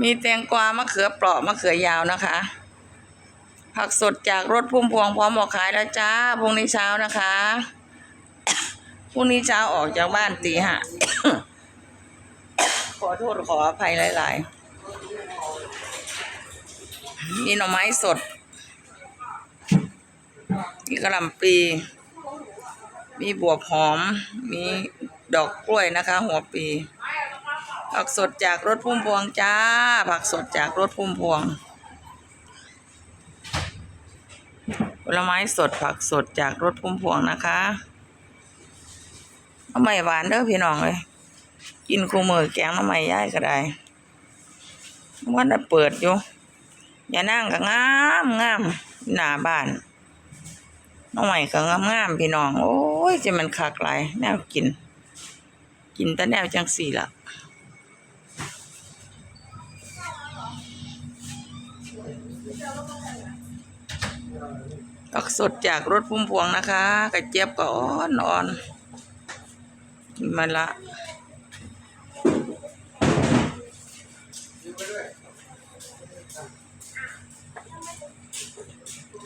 มีแตงกวามะเขือเปราะมะเขือยาวนะคะ ผักสดจากรถพุ่มพวงพร้อมออกขายแล้วจ้าพรุ่งนี้เช้านะคะพรุ่งนี้เช้าออกจากบ้านตีห้าขอโทษขออภัยหลาย ๆ มีหน่อไม้สด มีกระหล่ำปี มีบวบหอม มีดอกกล้วยนะคะ หัวปี ผักสดจากรถพุ่มพวงจ้า ผักสดจากรถพุ่มพวง ผลไม้สดผักสดจากรถพุ่มพวงนะคะน้ำใหม่หวานเด้อพี่น้องเลยกินคู่มือแกงน้ำใหม่ย่ายก็ได้วันน่ะเปิดอยู่ อย่านั่งก็งามงามหน้าบ้านน้องใหม่ก็งามงามพี่น้อง โอ้ยจะมันคักหลายแนวกิน กินแต่แนวจังสี่ละ ผักสดจากรถพุ่มพวงนะคะ กระเจี๊ยบก็อ่อนอ่อนกินมาละ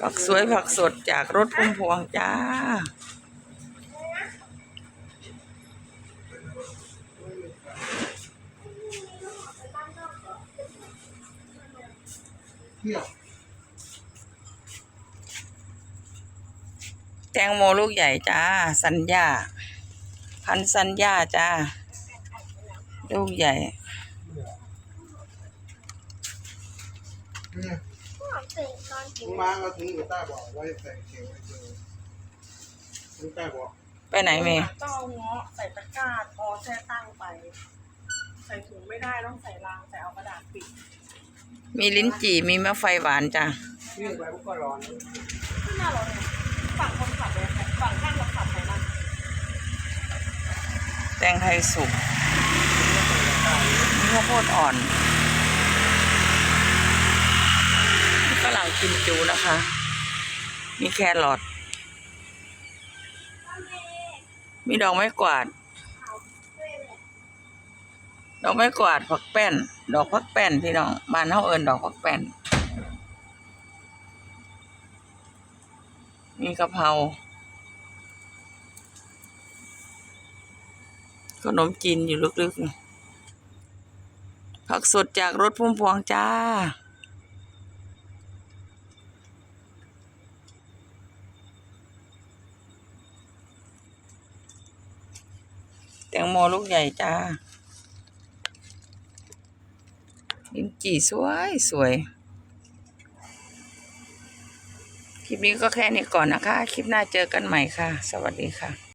ผักสวยผักสดจากรถพุ่มพวงจ้า แตงโมลูกใหญ่จ้า สัญญา พันสัญญาจ้า ลูกใหญ่มึงมาเอาถุงอยู่ใต้เบอกไว้ใส่เขียวไว้เจอถุงใต้เบอกไปไหนเมย์ต้องเอาเงาะใส่ตะกร้าพอแช่ตั้งไป ใส่ถุงไม่ได้ต้องใส่รางใส่เอากระดาษปิด มีลิ้นจี่มีมะไฟหวานจ้ายื่นไปก็ร้อนข้างหน้าเราเนี่ยฝั่งคนขับเลยค่ะฝั่งข้างคนขับไปนั่นแตงไทยสุกมีข้าวโพดอ่อนมีฝรั่งกิมจูนะคะ มีแครอทมีดอกไม้กวาด อกไม้กวาดผักแป้น ดอกผักแป้นพี่น้องบ้านเฮาเอิ้นดอกผักแป้น มีกะเพราขนมจีนอยู่ลึกๆนี่ผักสดจากรถพุ่มพวงจ้าแตงโมลูกใหญ่จ้า ลิ้นจี่สวยสวย คลิปนี้ก็แค่นี้ก่อนนะคะ คลิปหน้าเจอกันใหม่ค่ะ สวัสดีค่ะ